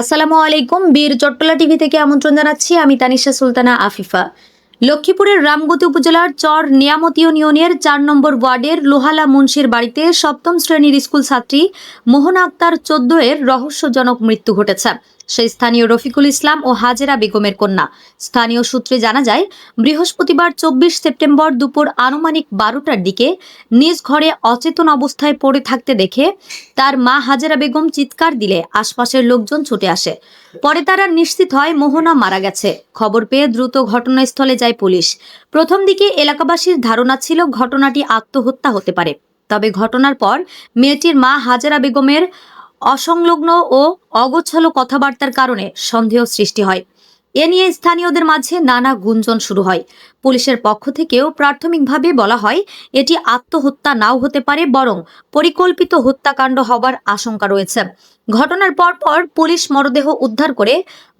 আসসালামু আলাইকুম, বীর চট্টলা টিভি থেকে আমন্ত্রণ জানাচ্ছি আমি তানিশা সুলতানা আফিফা। লক্ষ্মীপুরের রামগতি উপজেলার চর নিয়ামত ইউনিয়নের চার নম্বর ওয়ার্ডের লোহালা মুন্সির বাড়িতে সপ্তম শ্রেণির স্কুল ছাত্রী মোহন আক্তার চোদ্দ এর রহস্যজনক মৃত্যু ঘটেছে। সেই স্থানীয় রফিকুল ইসলাম ও হাজেরা বেগমের কন্যা। স্থানীয় সূত্রে জানা যায়, বৃহস্পতিবার চব্বিশ সেপ্টেম্বর দুপুর আনুমানিক বারোটার দিকে নিজ ঘরে অচেতন অবস্থায় পড়ে থাকতে দেখে তার মা হাজেরা বেগম চিৎকার দিলে আশপাশের লোকজন ছুটে আসে। পরে তারা নিশ্চিত হয় মোহনা মারা গেছে। খবর পেয়ে দ্রুত ঘটনাস্থলে যায় পুলিশ। প্রথম দিকে এলাকাবাসীর ধারণা ছিল ঘটনাটি আত্মহত্যা হতে পারে। তবে ঘটনার পর মেয়েটির মা হাজেরা বেগমের অসংলগ্ন ও অগোছালো কথাবার্তার কারণে সন্দেহ সৃষ্টি হয়। এ নিয়ে স্থানীয়দের মাঝে নানা গুঞ্জন শুরু হয়। পুলিশের পক্ষ থেকেও প্রাথমিকভাবে বলা হয়, এটি আত্মহত্যা নাও হতে পারে, বরং পরিকল্পিত হত্যাকাণ্ড হবার আশঙ্কা রয়েছে। ঘটনার পর পর পুলিশ মরদেহ উদ্ধার করে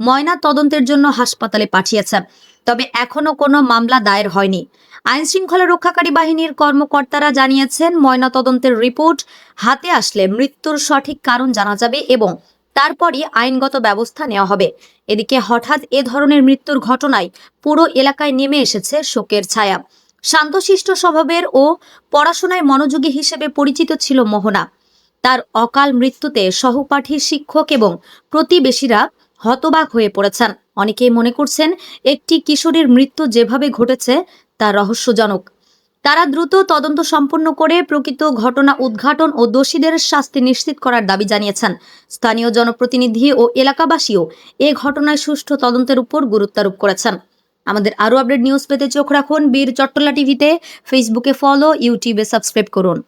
ময়না তদন্তের জন্য হাসপাতালে পাঠিয়েছে, তবে এখনও কোনো মামলা দায়ের হয়নি। আইন শৃঙ্খলা রক্ষাকারী বাহিনীর কর্মকর্তারা জানিয়েছেন, ময়না তদন্তের রিপোর্ট হাতে আসলে মৃত্যুর সঠিক কারণ জানা যাবে এবং তারপরই আইনগত ব্যবস্থা নেওয়া হবে। এদিকে হঠাৎ এ ধরনের মৃত্যুর ঘটনায় পুরো এলাকায় নেমে এসেছে শোকের ছায়া। শান্তশিষ্ট স্বভাবের ও পড়াশোনায় মনোযোগী হিসেবে পরিচিত ছিল মোহনা। তার অকাল মৃত্যুতে সহপাঠী শিক্ষক এবং প্রতিবেশীরা হতবাক হয়ে পড়েছেন। অনেকেই মনে করছেন, একটি কিশোরীর মৃত্যু যেভাবে ঘটেছে তা রহস্যজনক। তারা দ্রুত তদন্ত সম্পন্ন করে প্রকৃত ঘটনা উদ্ঘাটন ও দোষীদের শাস্তি নিশ্চিত করার দাবি জানিয়েছেন। স্থানীয় জনপ্রতিনিধি ও এলাকাবাসীও এ ঘটনায় সুষ্ঠু তদন্তের উপর গুরুত্বারোপ করেছেন। আমাদের আরও আপডেট নিউজ পেতে চোখ রাখুন বীর চট্টলা টিভিতে। ফেসবুকে ফলো, ইউটিউবে সাবস্ক্রাইব করুন।